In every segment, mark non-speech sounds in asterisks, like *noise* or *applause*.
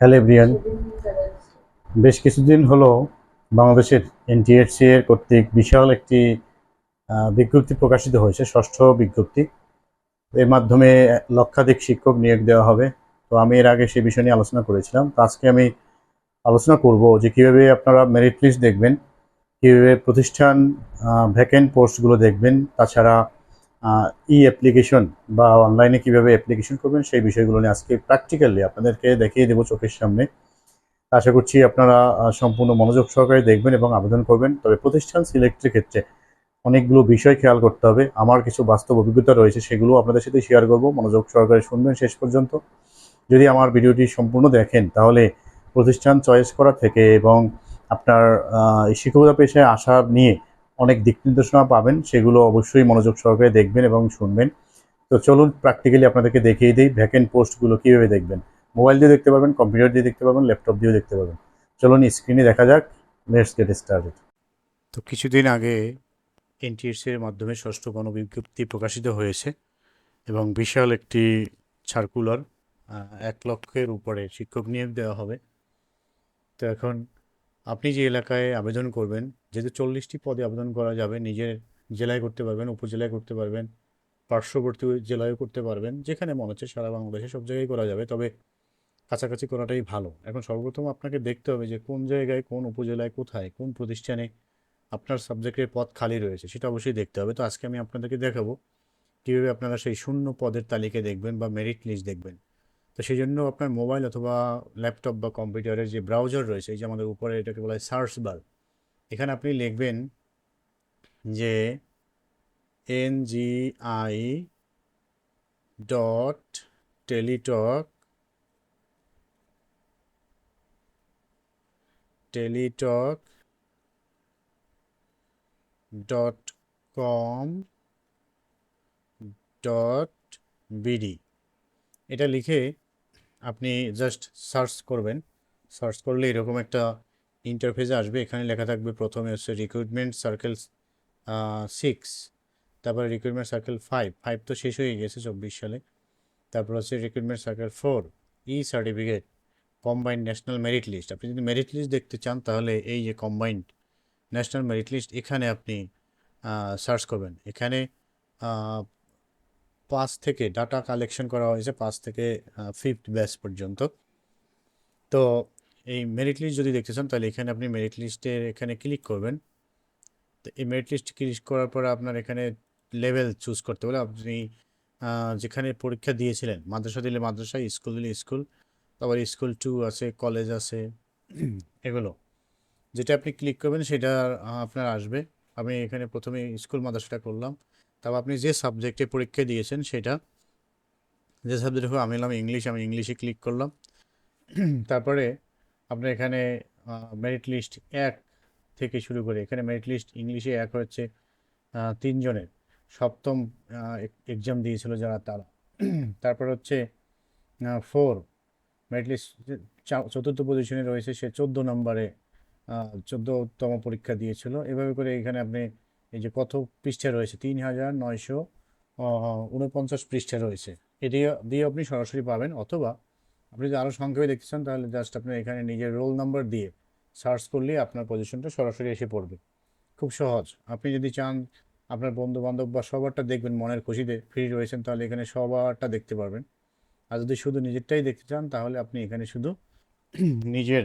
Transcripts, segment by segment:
Hello everyone বেশ কিছুদিন হলো বাংলাদেশের এনটিএসসি এর কর্তৃক বিশাল একটি বিজ্ঞপ্তি প্রকাশিত হয়েছে, ষষ্ঠ বিজ্ঞপ্তি। এর মাধ্যমে লক্ষাধিক শিক্ষক নিয়োগ দেওয়া হবে। তো আমি এর আগে সেই বিষয় নিয়ে আলোচনা করেছিলাম। তো আজকে আমি আলোচনা করব যে কীভাবে আপনারা মেরিট লিস্ট দেখবেন, কীভাবে প্রতিষ্ঠান ভ্যাকেন্ট পোস্টগুলো দেখবেন, তাছাড়া ই অ্যাপ্লিকেশন বা অনলাইনে কীভাবে অ্যাপ্লিকেশন করবেন সেই বিষয়গুলো নিয়ে আজকে প্র্যাকটিক্যালি আপনাদেরকে দেখিয়ে দেবো চোখের সামনে। আশা করছি আপনারা সম্পূর্ণ মনোযোগ সহকারে দেখবেন এবং আবেদন করবেন। তবে প্রতিষ্ঠান সিলেক্টের ক্ষেত্রে অনেকগুলো বিষয় খেয়াল করতে হবে। আমার কিছু বাস্তব অভিজ্ঞতা রয়েছে সেগুলো আপনাদের সাথে শেয়ার করব। মনোযোগ সহকারে শুনবেন শেষ পর্যন্ত। যদি আমার ভিডিওটি সম্পূর্ণ দেখেন, তাহলে প্রতিষ্ঠান চয়েস করা থেকে এবং আপনার শিক্ষকতা পেশায় আসা নিয়ে অনেক দিক নির্দেশনা পাবেন, সেগুলো অবশ্যই মনোযোগ সহকারে দেখবেন এবং শুনবেন। তো চলুন প্র্যাকটিক্যালি আপনাদেরকে দেখিয়ে দিই ভ্যাকেন্ট পোস্টগুলো কীভাবে দেখবেন। মোবাইল দিয়ে দেখতে পারবেন কম্পিউটার দিয়ে দেখতে পারবেন ল্যাপটপ দিয়েও দেখতে পারবেন। চলুন স্ক্রিনে দেখা যাক লেটস গেট স্টার্টেড তো কিছুদিন আগে এনটিএসসির মাধ্যমে ষষ্ঠ গণবিজ্ঞপ্তি প্রকাশিত হয়েছে এবং বিশাল একটি সার্কুলার এক লক্ষের উপরে শিক্ষক নিয়োগ দেওয়া হবে। তো এখন আপনি যে এলাকায় আবেদন করবেন, যেহেতু চল্লিশটি পদে আবেদন করা যাবে, নিজের জেলায় করতে পারবেন, উপজেলায় করতে পারবেন, পার্শ্ববর্তী জেলায়ও করতে পারবেন, যেখানে মনে হচ্ছে সারা বাংলাদেশে সব জায়গায় করা যাবে, তবে কাছাকাছি করাটাই ভালো। এখন সর্বপ্রথম আপনাকে দেখতে হবে যে কোন জায়গায়, কোন উপজেলায়, কোথায়, কোন প্রতিষ্ঠানে আপনার সাবজেক্টের পদ খালি রয়েছে, সেটা অবশ্যই দেখতে হবে। তো আজকে আমি আপনাদেরকে দেখাবো কীভাবে আপনারা সেই শূন্য পদের তালিকা দেখবেন বা মেরিট লিস্ট দেখবেন। তো সেই জন্য আপনার মোবাইল অথবা ল্যাপটপ বা কম্পিউটারের যে ব্রাউজার রয়েছে, এই যে আমাদের উপরে এটাকে বলা হয় সার্চ বার, এখানে আপনি লিখবেন যে N G I dot Teletalk Teletalk dot com dot BD এটা লিখে আপনি জাস্ট সার্চ করবেন। সার্চ করলে এরকম একটা ইন্টারফেসে আসবে। এখানে লেখা থাকবে প্রথমে হচ্ছে রিক্রুটমেন্ট সার্কেল সিক্স তারপরে রিক্রুটমেন্ট সার্কেল ফাইভ ফাইভ তো শেষ হয়ে গেছে চব্বিশ সালে। তারপর হচ্ছে রিক্রুটমেন্ট সার্কেল ফোর ই certificate combined national merit list আপনি যদি মেরিট লিস্ট দেখতে চান, তাহলে এই যে কম্বাইন্ড ন্যাশনাল মেরিট লিস্ট এখানে আপনি সার্চ করবেন। এখানে পাঁচ থেকে ডাটা কালেকশন করা হয়েছে পাঁচ থেকে ফিফথ ব্যাচ পর্যন্ত। তো এই মেরিট লিস্ট যদি দেখতে চান, তাহলে এখানে আপনি মেরিট লিস্টের এখানে ক্লিক করবেন। তো এই মেরিট লিস্ট ক্লিক করার পরে আপনার এখানে লেভেল চুজ করতে বলে আপনি যেখানে পরীক্ষা দিয়েছিলেন, মাদ্রাসা দিলে মাদ্রাসা স্কুল দিলে স্কুল তারপর স্কুল টু আছে কলেজ আছে, এগুলো। যেটা আপনি ক্লিক করবেন, সেটা আপনার আসবে। আমি এখানে প্রথমে স্কুল মাদ্রাসাটা করলাম। তারপর আপনি যে সাবজেক্টে পরীক্ষা দিয়েছেন সেটা, যে সাবজেক্ট হোক আমি এলাম ইংলিশ আমি ইংলিশে ক্লিক করলাম। তারপরে আপনার এখানে মেরিট লিস্ট এক থেকে শুরু করে, এখানে মেরিট লিস্ট ইংলিশে এক হচ্ছে তিনজনের সপ্তম এক্সাম দিয়েছিল যারা তারা। তারপর হচ্ছে ফোর মেরিট লিস্ট চতুর্থ পজিশনে রয়েছে, সে চোদ্দ নম্বরে চোদ্দোতম পরীক্ষা দিয়েছিল। এভাবে করে এখানে আপনি এই যে কত পৃষ্ঠে রয়েছে তিন হাজার নয়শো উনপঞ্চাশ পৃষ্ঠে রয়েছে। এটি দিয়ে আপনি সরাসরি পাবেন, অথবা আপনি যদি আরও সংক্ষেপে দেখতে চান, তাহলে জাস্ট আপনি এখানে নিজের রোল নাম্বার দিয়ে সার্চ করলেই আপনার পজিশনটা সরাসরি এসে পড়বে। খুব সহজ। আপনি যদি চান আপনার বন্ধু বান্ধব বা সবারটা দেখবেন, মনের খুশিতে ফ্রি রয়েছেন, তাহলে এখানে সবারটা দেখতে পারবেন। আর যদি শুধু নিজেরটাই দেখতে চান, তাহলে আপনি এখানে শুধু *clears throat* নিজের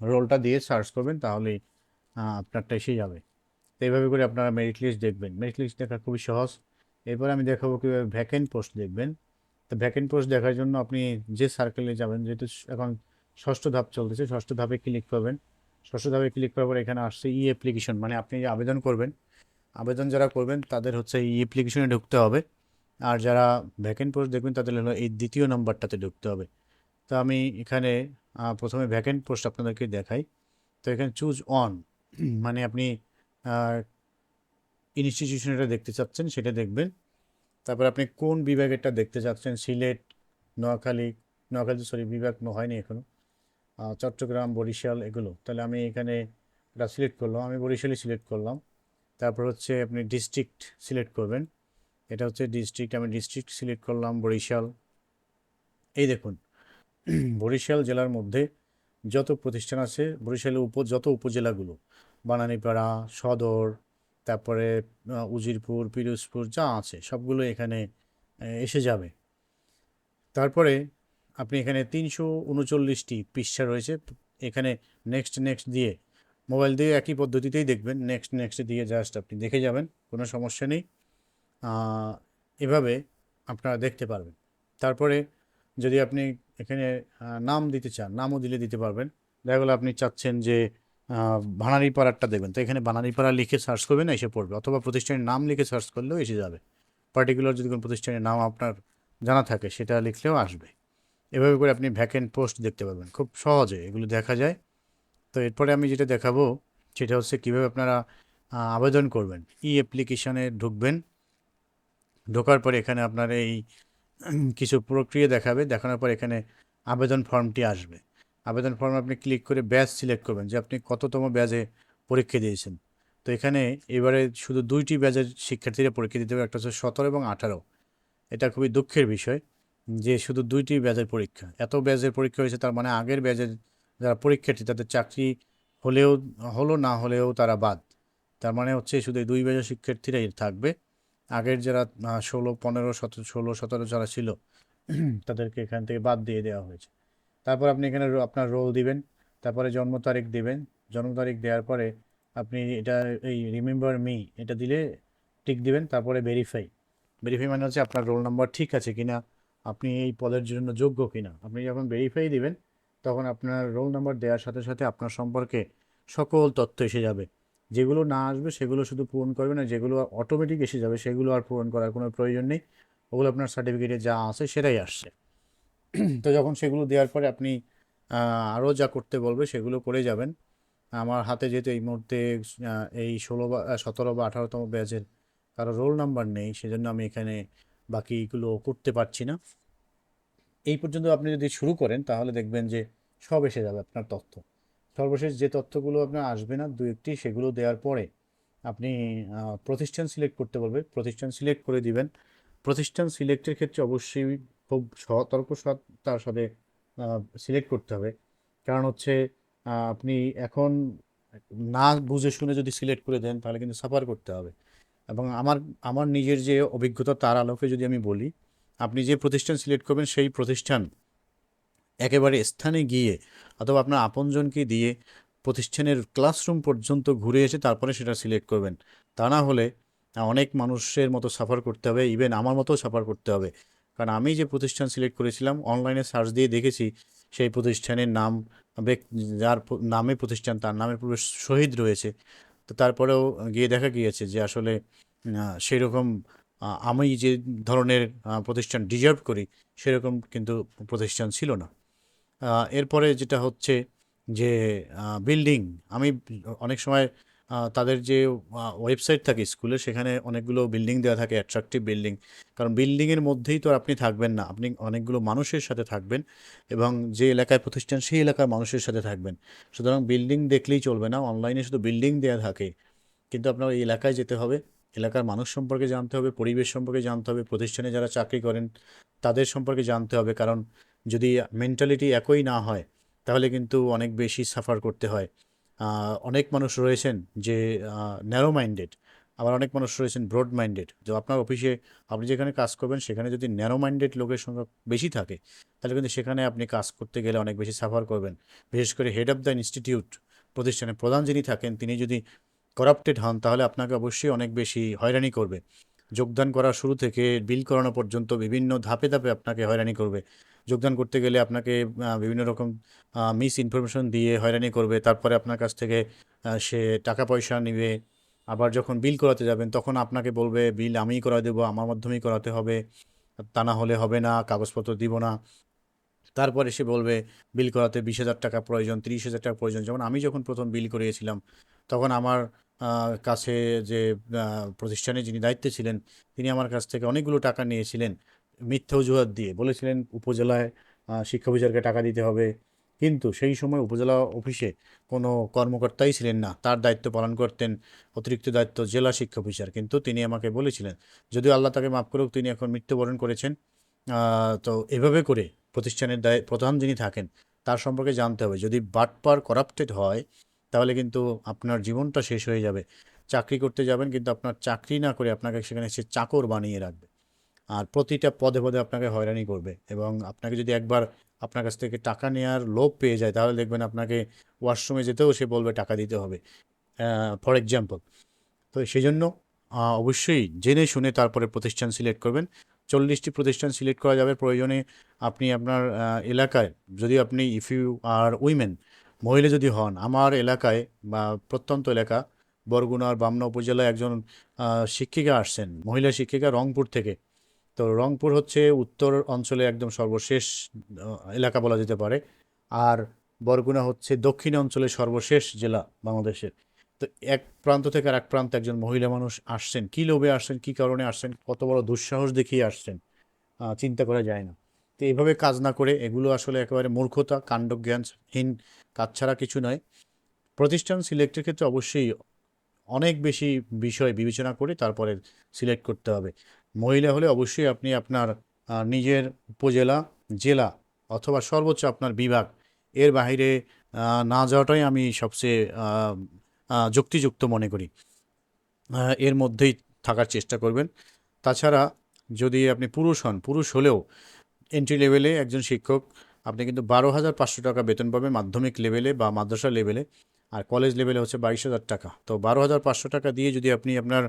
রোলটা দিয়ে সার্চ করবেন, তাহলেই আপনারটা এসে যাবে। এইভাবে করে আপনারা মেরিট লিস্ট দেখবেন। মেরিট লিস্ট দেখা খুবই সহজ। এরপর আমি দেখাবো কীভাবে ভ্যাকেন্ট পোস্ট দেখবেন। তো ভ্যাকেন্ট পোস্ট দেখার জন্য আপনি যে সার্কেলে যাবেন, যেহেতু এখন ষষ্ঠ ধাপ চলতেছে, ষষ্ঠ ধাপে ক্লিক করবেন। ষষ্ঠ ধাপে ক্লিক করার পর এখানে আসছে ই অ্যাপ্লিকেশন মানে আপনি যে আবেদন করবেন, আবেদন যারা করবেন তাদের হচ্ছে ই অ্যাপ্লিকেশনে ঢুকতে হবে। আর যারা ভ্যাকেন্ট পোস্ট দেখবেন তাদের হলো এই দ্বিতীয় নাম্বারটাতে ঢুকতে হবে। তো আমি এখানে প্রথমে ভ্যাকেন্ট পোস্ট আপনাদেরকে দেখাই। তো এখানে চুজ অন মানে আপনি ইনস্টিটিউশন এটা দেখতে চাচ্ছেন সেটা দেখবেন। তারপর আপনি কোন বিভাগেরটা দেখতে চাচ্ছেন? সিলেট নোয়াখালী নোয়াখালী সরি বিভাগ হয়নি এখনও। আহ, চট্টগ্রাম বরিশাল এগুলো। তাহলে আমি এখানে এটা সিলেক্ট করলাম। আমি বরিশালই সিলেক্ট করলাম। তারপর হচ্ছে আপনি ডিস্ট্রিক্ট সিলেক্ট করবেন। এটা হচ্ছে ডিস্ট্রিক্ট আমি ডিস্ট্রিক্ট সিলেক্ট করলাম বরিশাল। এই দেখুন বরিশাল জেলার মধ্যে যত প্রতিষ্ঠান আছে বরিশালের উপ যত উপজেলাগুলো বানানীপাড়া, সদর, তারপরে উজিরপুর, পিরোজপুর যা আছে, সবগুলো এখানে এসে যাবে। তারপরে আপনি এখানে তিনশো উনচল্লিশটি পৃষ্ঠা রয়েছে। এখানে নেক্সট নেক্সট দিয়ে মোবাইল দিয়ে একই পদ্ধতিতেই দেখবেন। নেক্সট নেক্সট দিয়ে জাস্ট আপনি দেখে যাবেন, কোনো সমস্যা নেই। এভাবে আপনারা দেখতে পারবেন। তারপরে যদি আপনি এখানে নাম দিতে চান, নামও দিলে দিতে পারবেন। দেখা গেলো আপনি চাচ্ছেন যে আহ, বানারীপাড়ারটা দেখবেন। তো এখানে বানারীপাড়া লিখে সার্চ করবেন এসে পড়বে। অথবা প্রতিষ্ঠানের নাম লিখে সার্চ করলেও এসে যাবে। পার্টিকুলার যদি কোনো প্রতিষ্ঠানের নাম আপনার জানা থাকে সেটা লিখলেও আসবে। এভাবে করে আপনি ভ্যাকেন্ট পোস্ট দেখতে পারবেন। খুব সহজে এগুলো দেখা যায়। তো এরপরে আমি যেটা দেখাবো সেটা হচ্ছে কীভাবে আপনারা আবেদন করবেন। ই অ্যাপ্লিকেশানে ঢুকবেন। ঢোকার পরে এখানে আপনার এই কিছু প্রক্রিয়া দেখাবে। দেখানোর পর এখানে আবেদন ফর্মটি আসবে। আবেদন ফর্ম আপনি ক্লিক করে ব্যাচ সিলেক্ট করবেন যে আপনি কততম ব্যাচে পরীক্ষা দিয়েছেন। তো এখানে এবারে শুধু দুইটি ব্যাচের শিক্ষার্থীরা পরীক্ষা দিতে হবে, একটা হচ্ছে সতেরো এবং আঠারো। এটা খুবই দুঃখের বিষয় যে শুধু দুইটি ব্যাচের পরীক্ষা। এত ব্যাচের পরীক্ষা হয়েছে, তার মানে আগের ব্যাচের যারা পরীক্ষার্থী, তাদের চাকরি হলেও, হলো না হলেও তারা বাদ। তার মানে হচ্ছে শুধু এই দুই ব্যাচের শিক্ষার্থীরাই থাকবে। আগের যারা ষোলো, পনেরো, সতেরো, ষোলো, সতেরো যারা ছিল, তাদেরকে এখান থেকে বাদ দিয়ে দেওয়া হয়েছে। তারপর আপনি এখানে আপনার রোল দিবেন, তারপরে জন্ম তারিখ দিবেন। জন্ম তারিখ দেওয়ার পরে আপনি এটা, এই রিমেম্বার মি এটা দিলে টিক দিবেন, তারপরে ভেরিফাই ভেরিফাই মানে হচ্ছে আপনার রোল নাম্বার ঠিক আছে কিনা, আপনি এই পদের জন্য যোগ্য কিনা। আপনি যখন ভেরিফাই দিবেন, তখন আপনার রোল নাম্বার দেওয়ার সাথে সাথে আপনার সম্পর্কে সকল তথ্য এসে যাবে। যেগুলো না আসবে, সেগুলো শুধু পূরণ করবে না, যেগুলো অটোমেটিক এসে যাবে, সেগুলো আর পূরণ করার কোনো প্রয়োজন নেই। ওগুলো আপনার সার্টিফিকেটে যা আছে, সেটাই আসছে। তো যখন সেগুলো দেওয়ার পরে আপনি আরও যা করতে বলবে সেগুলো করে যাবেন। আমার হাতে যেহেতু এই মুহূর্তে এই ষোলো বা সতেরো বা আঠারোতম ব্যাচের কারও রোল নাম্বার নেই, সেজন্য আমি এখানে বাকিগুলো করতে পারছি না। এই পর্যন্ত আপনি যদি শুরু করেন, তাহলে দেখবেন যে সব এসে যাবে আপনার তথ্য। সর্বশেষ যে তথ্যগুলো আপনার আসবে না, দু একটি সেগুলো দেওয়ার পরে আপনি প্রতিষ্ঠান সিলেক্ট করতে বলবে। প্রতিষ্ঠান সিলেক্ট করে দিবেন। প্রতিষ্ঠান সিলেক্টের ক্ষেত্রে অবশ্যই খুব সতর্ক তার সাথে সিলেক্ট করতে হবে। কারণ হচ্ছে আপনি এখন না বুঝে শুনে যদি সিলেক্ট করে দেন, তাহলে কিন্তু সাফার করতে হবে। এবং আমার আমার নিজের যে অভিজ্ঞতা তার আলোকে যদি আমি বলি, আপনি যে প্রতিষ্ঠান সিলেক্ট করবেন, সেই প্রতিষ্ঠান একেবারে স্থানে গিয়ে অথবা আপনার আপনজনকে দিয়ে প্রতিষ্ঠানের ক্লাসরুম পর্যন্ত ঘুরে এসে তারপরে সেটা সিলেক্ট করবেন। তা না হলে অনেক মানুষের মতো সাফার করতে হবে ইভেন আমার মতো সাফার করতে হবে। কারণ আমি যে প্রতিষ্ঠান সিলেক্ট করেছিলাম, অনলাইনে সার্চ দিয়ে দেখেছি সেই প্রতিষ্ঠানের নাম যার নামে প্রতিষ্ঠান, তার নামের পূর্বে শহীদ রয়েছে। তো তারপরেও গিয়ে দেখা গিয়েছে যে আসলে সেই রকম আমি যে ধরনের প্রতিষ্ঠান ডিজার্ভ করি, সেরকম কিন্তু প্রতিষ্ঠান ছিল না। এরপরে যেটা হচ্ছে যে বিল্ডিং, আমি অনেক সময় তাদের যে ওয়েবসাইট থাকে স্কুলে, সেখানে অনেকগুলো বিল্ডিং দেওয়া থাকে অ্যাট্রাকটিভ বিল্ডিং কারণ বিল্ডিংয়ের মধ্যেই তো আপনি থাকবেন না। আপনি অনেকগুলো মানুষের সাথে থাকবেন এবং যে এলাকায় প্রতিষ্ঠান, সেই এলাকার মানুষের সাথে থাকবেন। সুতরাং বিল্ডিং দেখলেই চলবে না। অনলাইনে শুধু বিল্ডিং দেওয়া থাকে। কিন্তু আপনার ওই এলাকায় যেতে হবে। এলাকার মানুষ সম্পর্কে জানতে হবে, পরিবেশ সম্পর্কে জানতে হবে, প্রতিষ্ঠানে যারা চাকরি করেন, তাদের সম্পর্কে জানতে হবে। কারণ যদি মেন্টালিটি একই না হয়, তাহলে কিন্তু অনেক বেশি সাফার করতে হয়। অনেক মানুষ রয়েছেন যে ন্যারো মাইন্ডেড আবার অনেক মানুষ রয়েছেন ব্রড মাইন্ডেড যে আপনার অফিসে আপনি যেখানে কাজ করবেন, সেখানে যদি ন্যারো মাইন্ডেড লোকের সংখ্যা বেশি থাকে, তাহলে কিন্তু সেখানে আপনি কাজ করতে গেলে অনেক বেশি সাফার করবেন। বিশেষ করে হেড অফ দ্য ইনস্টিটিউট প্রতিষ্ঠানের প্রধান যিনি থাকেন, তিনি যদি করাপ্টেড হন, তাহলে আপনাকে অবশ্যই অনেক বেশি হয়রানি করবে। যোগদান করা শুরু থেকে বিল করানো পর্যন্ত বিভিন্ন ধাপে ধাপে আপনাকে হয়রানি করবে। যোগদান করতে গেলে আপনাকে বিভিন্ন রকম মিস ইনফরমেশন দিয়ে হয়রানি করবে। তারপরে আপনার কাছ থেকে সে টাকা পয়সা নেবে। আবার যখন বিল করাতে যাবেন, তখন আপনাকে বলবে, বিল আমিই করা দেবো, আমার মাধ্যমেই করাতে হবে। তা না হলে হবে না, কাগজপত্র দিব না। তারপরে সে বলবে, বিল করাতে বিশ হাজার টাকা প্রয়োজন, তিরিশ হাজার টাকা প্রয়োজন। যেমন আমি যখন প্রথম বিল করিয়েছিলাম, তখন আমার কাছে যে প্রতিষ্ঠানে যিনি দায়িত্বে ছিলেন, তিনি আমার কাছ থেকে অনেকগুলো টাকা নিয়েছিলেন, মিথ্যা অজুহাত দিয়ে। বলেছিলেন, উপজেলায় শিক্ষা অফিসারকে টাকা দিতে হবে। কিন্তু সেই সময় উপজেলা অফিসে কোনো কর্মকর্তাই ছিলেন না। তার দায়িত্ব পালন করতেন অতিরিক্ত দায়িত্ব জেলা শিক্ষা অফিসার। কিন্তু তিনি আমাকে বলেছিলেন, যদিও আল্লাহ তাকে মাফ করুক, তিনি এখন মৃত্যুবরণ করেছেন তো এভাবে করে প্রতিষ্ঠানের দায়, প্রধান যিনি থাকেন, তার সম্পর্কে জানতে হবে। যদি বাটপার করাপ্টেড হয় তাহলে কিন্তু আপনার জীবনটা শেষ হয়ে যাবে। চাকরি করতে যাবেন কিন্তু আপনার চাকরি না করে আপনাকে সেখানে সে চাকর বানিয়ে রাখবে। আর প্রতিটা পদে পদে আপনাকে হয়রানি করবে এবং আপনাকে যদি একবার আপনার কাছ থেকে টাকা নেওয়ার লোভ পেয়ে যায়, তাহলে দেখবেন আপনাকে ওয়াশরুমে যেতেও সে বলবে, টাকা দিতে হবে। ফর এক্সাম্পল তো সেই জন্য অবশ্যই জেনে শুনে তারপরে প্রতিষ্ঠান সিলেক্ট করবেন। চল্লিশটি প্রতিষ্ঠান সিলেক্ট করা যাবে। প্রয়োজনে আপনি আপনার এলাকায়, যদি আপনি ইফ ইউ আর উইমেন মহিলা যদি হন, আমার এলাকায় বা প্রত্যন্ত এলাকা, বরগুনার বামনা উপজেলায় একজন শিক্ষিকা আসছেন, মহিলা শিক্ষিকা রংপুর থেকে। তো রংপুর হচ্ছে উত্তর অঞ্চলে একদম সর্বশেষ এলাকা বলা যেতে পারে। আর বরগুনা হচ্ছে দক্ষিণ অঞ্চলের সর্বশেষ জেলা বাংলাদেশের। তো এক প্রান্ত থেকে আর এক প্রান্তে একজন মহিলা মানুষ আসছেন। কী লোভে আসছেন, কী কারণে আসছেন, কত বড় দুঃসাহস দেখিয়ে আসছেন চিন্তা করা যায় না। তো এইভাবে কাজ না করে এগুলো আসলে একেবারে মূর্খতা কাণ্ডজ্ঞানহীন কাজ ছাড়া কিছু নয়। প্রতিষ্ঠান সিলেক্টের ক্ষেত্রে অবশ্যই অনেক বেশি বিষয় বিবেচনা করে তারপরে সিলেক্ট করতে হবে। মহিলা হলে অবশ্যই আপনি আপনার নিজের উপজেলা জেলা অথবা সর্বোচ্চ আপনার বিভাগ এর আহ, না যাওয়াটাই আমি সবচেয়ে যুক্তিযুক্ত মনে করি। এর মধ্যেই থাকার চেষ্টা করবেন। তাছাড়া যদি আপনি পুরুষ হন পুরুষ হলেও এন্ট্রি লেভেলে একজন শিক্ষক, আপনি কিন্তু বারো হাজার পাঁচশো টাকা বেতন পাবেন মাধ্যমিক লেভেলে বা মাদ্রাসা লেভেলে আর কলেজ লেভেলে হচ্ছে বাইশ হাজার টাকা। তো বারো হাজার পাঁচশো টাকা দিয়ে যদি আপনি আপনার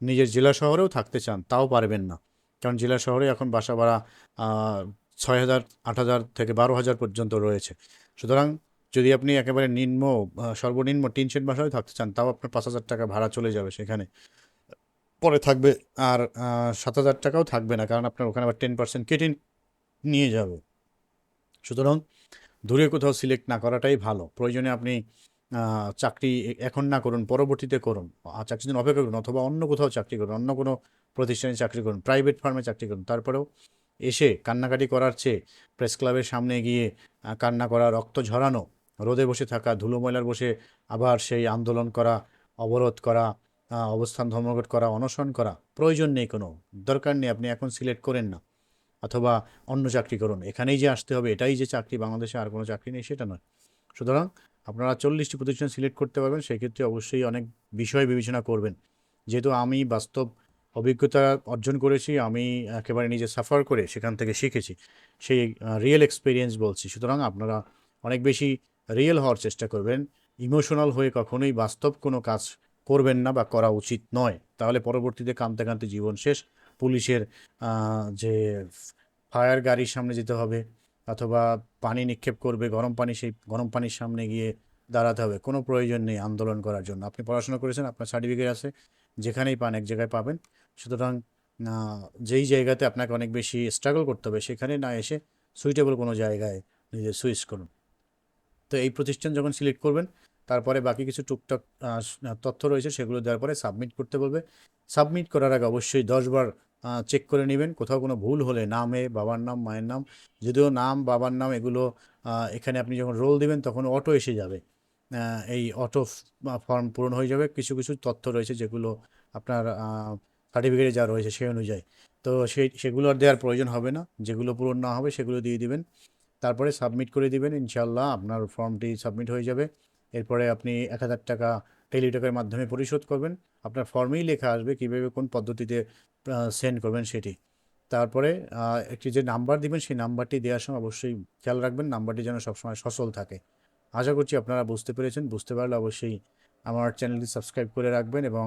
নিজের জেলা শহরেও থাকতে চান, তাও পারবেন না। কারণ জেলা শহরে এখন বাসা ভাড়া ছয় হাজার, আট হাজার থেকে বারো হাজার পর্যন্ত রয়েছে। সুতরাং যদি আপনি একেবারে নিম্ন সর্বনিম্ন টিন শেড বাসায় থাকতে চান, তাও আপনার পাঁচ হাজার টাকা ভাড়া চলে যাবে সেখানে। পরে থাকবে, আর সাত হাজার টাকাও থাকবে না, কারণ আপনার ওখানে আবার টেন পার্সেন্ট কেটে নিয়ে যাবে। সুতরাং দূরে কোথাও সিলেক্ট না করাটাই ভালো। প্রয়োজনে আপনি চাকরি এখন না করুন, পরবর্তীতে করুন। চাকরির জন্য অপেক্ষা করুন অথবা অন্য কোথাও চাকরি করুন, অন্য কোনো প্রতিষ্ঠানে চাকরি করুন প্রাইভেট ফার্মে চাকরি করুন। তারপরেও এসে কান্নাকাটি করার চেয়ে প্রেস ক্লাবের সামনে গিয়ে কান্না করা, রক্ত ঝরানো, রোদে বসে থাকা, ধুলো ময়লার বসে আবার সেই আন্দোলন করা, অবরোধ করা অবস্থান ধর্মঘট করা, অনশন করা, প্রয়োজন নেই কোনো। দরকার নেই, আপনি এখন সিলেক্ট করেন না। অথবা অন্য চাকরি করুন। এখানেই যে আসতে হবে, এটাই যে চাকরি বাংলাদেশে আর কোনো চাকরি নেই, সেটা নয়। সুতরাং আপনারা চল্লিশটি প্রতিষ্ঠান সিলেক্ট করতে পারবেন, সেক্ষেত্রে অবশ্যই অনেক বিষয় বিবেচনা করবেন। যেহেতু আমি বাস্তব অভিজ্ঞতা অর্জন করেছি, আমি একেবারে নিজে সাফার করে সেখান থেকে শিখেছি, সেই রিয়েল এক্সপিরিয়েন্স বলছি। সুতরাং আপনারা অনেক বেশি রিয়েল হওয়ার চেষ্টা করবেন। ইমোশনাল হয়ে কখনোই বাস্তব কোনো কাজ করবেন না বা করা উচিত নয়। তাহলে পরবর্তীতে কাঁদতে কাঁদতে জীবন শেষ। পুলিশের যে ফায়ার গাড়ির সামনে যেতে হবে অথবা পানি নিক্ষেপ করবে, গরম পানি সেই গরম পানির সামনে গিয়ে দাঁড়াতে হবে। কোনো প্রয়োজন নেই আন্দোলন করার জন্য। আপনি পড়াশোনা করেছেন, আপনার সার্টিফিকেট আছে, যেখানেই পান এক জায়গায় পাবেন। সুতরাং যেই জায়গাতে আপনাকে অনেক বেশি স্ট্রাগল করতে হবে, সেখানে না এসে সুইটেবল কোনো জায়গায় নিজে সুইচ করুন। তো এই প্রতিষ্ঠান যখন সিলেক্ট করবেন তারপরে বাকি কিছু টুকটাক তথ্য রয়েছে সেগুলো দেওয়ার পরে সাবমিট করতে বলবে। সাবমিট করার আগে অবশ্যই দশবার চেক করে নেবেন। কোথাও কোনো ভুল হলে নামে, বাবার নাম, মায়ের নাম, যদিও নাম, বাবার নাম এগুলো এখানে আপনি যখন রোল দিবেন তখন অটো এসে যাবে। এই অটো ফর্ম পূরণ হয়ে যাবে। কিছু কিছু তথ্য রয়েছে যেগুলো আপনার সার্টিফিকেটে যা রয়েছে সেই অনুযায়ী। তো সেই, সেগুলো আর দেওয়ার প্রয়োজন হবে না। যেগুলো পূরণ না হবে সেগুলো দিয়ে দিবেন। তারপরে সাবমিট করে দিবেন। ইনশাল্লাহ আপনার ফর্মটি সাবমিট হয়ে যাবে। এরপরে আপনি এক হাজার টাকা টেলিটকের মাধ্যমে পরিশোধ করবেন। আপনার ফর্মেই লেখা আসবে কীভাবে কোন পদ্ধতিতে সেন্ড করবেন সেটি। তারপরে একটি যে নাম্বার দিবেন সেই নাম্বারটি দেওয়ার সময় অবশ্যই খেয়াল রাখবেন নাম্বারটি যেন সবসময় সচল থাকে। আশা করছি আপনারা বুঝতে পেরেছেন। বুঝতে পারলে অবশ্যই আমার চ্যানেলটি সাবস্ক্রাইব করে রাখবেন এবং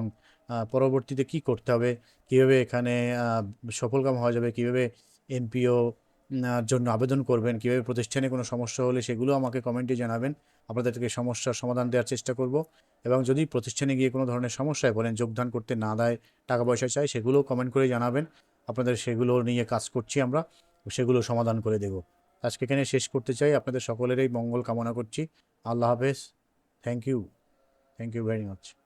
পরবর্তীতে কি করতে হবে, কীভাবে এখানে সফলকাম হওয়া যাবে, কীভাবে এমপিও জন্য আবেদন করবেন, কীভাবে প্রতিষ্ঠানে কোনো সমস্যা হলে সেগুলো আমাকে কমেন্টে জানাবেন। আপনাদেরকে সমস্যার সমাধান দেওয়ার চেষ্টা করব এবং যদি প্রতিষ্ঠানে গিয়ে কোনো ধরনের সমস্যায় বলেন যোগদান করতে না দেয় টাকা পয়সা চাই সেগুলোও কমেন্ট করে জানাবেন। আপনাদের সেগুলো নিয়ে কাজ করছি আমরা, সেগুলো সমাধান করে দেব। আজকে এখানে শেষ করতে চাই। আপনাদের সকলেরই মঙ্গল কামনা করছি। আল্লাহ হাফেজ। Thank you thank you very much